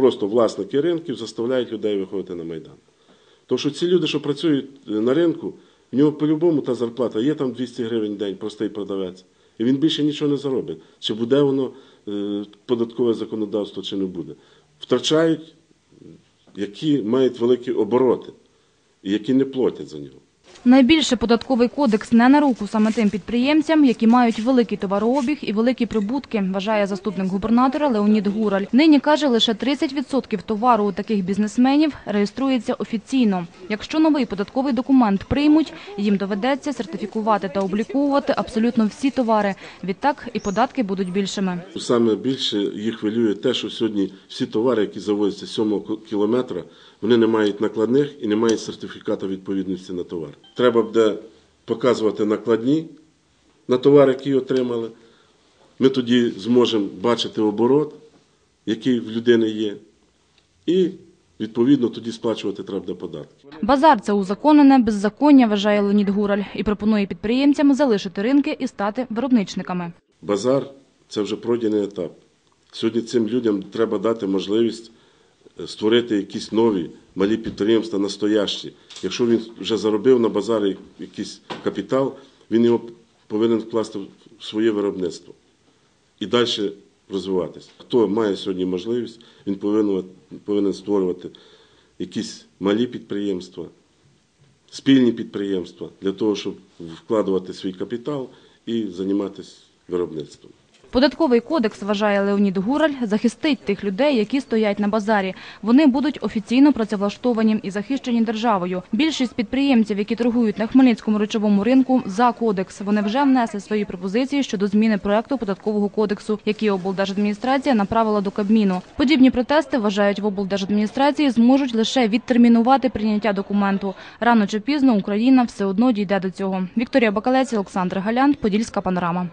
просто власники ринків заставляють людей виходити на Майдан. Тому що ці люди, що працюють е, на ринку, в нього по-любому та зарплата є там 200 гривень в день, простий продавець. І він більше нічого не заробить. Чи буде воно е, податкове законодавство, чи не буде. Втрачають, які мають великі обороти, і які не платять за нього. Найбільше податковий кодекс не на руку саме тим підприємцям, які мають великий товарообіг і великі прибутки, вважає заступник губернатора Леонід Гураль. Нині каже, лише 30% товару у таких бізнесменів реєструється офіційно. Якщо новий податковий документ приймуть, їм доведеться сертифікувати та обліковувати абсолютно всі товари. Відтак і податки будуть більшими. Саме більше їх хвилює те, що сьогодні всі товари, які завозяться з 7 кілометра, вони не мають накладних і не мають сертифіката відповідності на товар. Треба буде показувати накладні на товар, який отримали. Ми тоді зможемо бачити оборот, який в людини є, і відповідно тоді сплачувати треба буде податки. Базар – це узаконене беззаконня, вважає Леонід Гураль, і пропонує підприємцям залишити ринки і стати виробничниками. Базар це вже пройдений етап. Сьогодні цим людям треба дати можливість створити якісь нові малі підприємства, настоящі. Якщо він вже заробив на базарі якийсь капітал, він його повинен вкласти в своє виробництво і далі розвиватися. Хто має сьогодні можливість, він повинен, повинен створювати якісь малі підприємства, спільні підприємства для того, щоб вкладувати свій капітал і займатися виробництвом. Податковий кодекс, вважає Леонід Гураль, захистить тих людей, які стоять на базарі. Вони будуть офіційно працевлаштовані і захищені державою. Більшість підприємців, які торгують на Хмельницькому речовому ринку, за кодекс. Вони вже внесли свої пропозиції щодо зміни проекту податкового кодексу, який облдержадміністрація направила до Кабміну. Подібні протести, вважають в облдержадміністрації, зможуть лише відтермінувати прийняття документу. Рано чи пізно Україна все одно дійде до цього. Вікторія Бакалець, Олександр Галян, Подільська панорама.